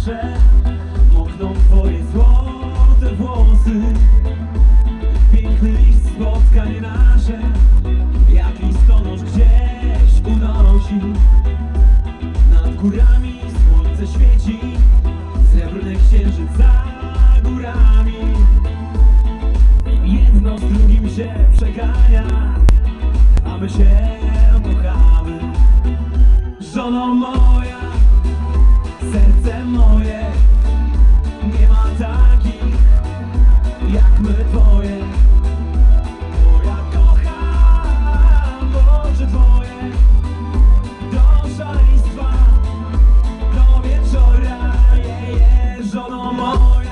zawsze Mokną twoje złote włosy. Piękny liść spotkań nasze Jak listonosz gdzieś unosi. Nad górami słońce świeci Srebrny księżyc za górami. Jedno z drugim się przegania A my się kochamy Żono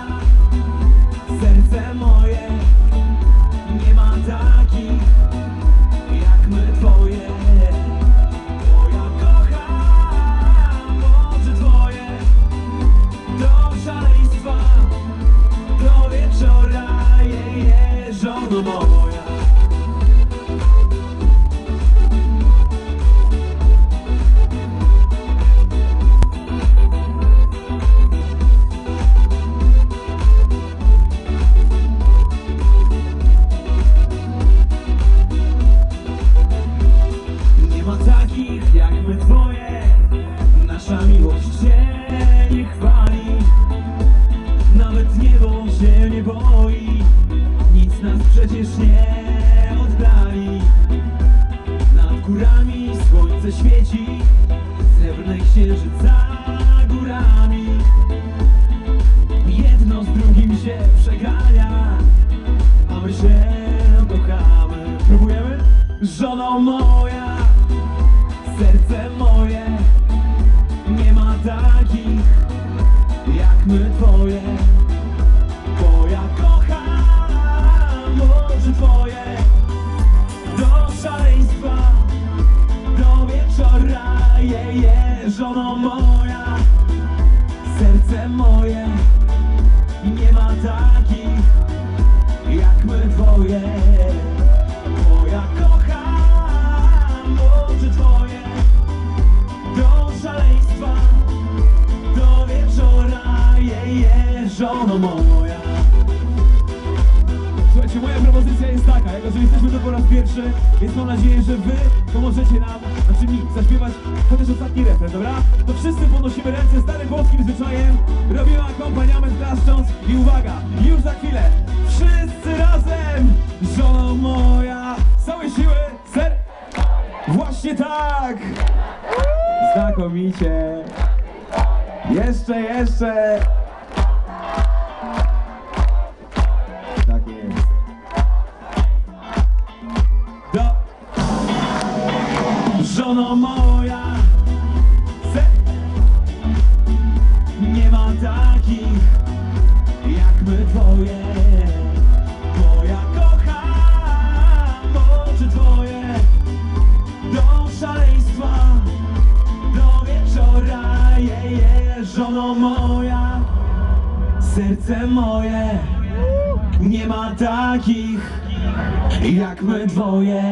przecież nie oddali. Nad górami słońce świeci Srebrny księżyc za górami. Jedno z drugim się przegania A my się kochamy. Próbujemy? Żono moja Serce moje Nie ma takich Jak my twoje Moje. Nie ma takich Jak my twoje Bo ja kocham oczy twoje. Do szaleństwa Do wieczora je, je, Żono moja że jesteśmy tu po raz pierwszy, więc mam nadzieję, że wy pomożecie nam, znaczy mi, zaśpiewać chociaż ostatni refren, dobra? To wszyscy podnosimy ręce starym polskim zwyczajem, robimy akompaniament klaszcząc i uwaga, już za chwilę, wszyscy razem, żono moja, z całej siły, ser... Właśnie tak! Znakomicie! Jeszcze, jeszcze! Moja. Nie ma takich jak my twoje Bo ja kocham oczy twoje Do szaleństwa Do wieczora je, Żono moja Serce moje nie ma takich jak my dwoje.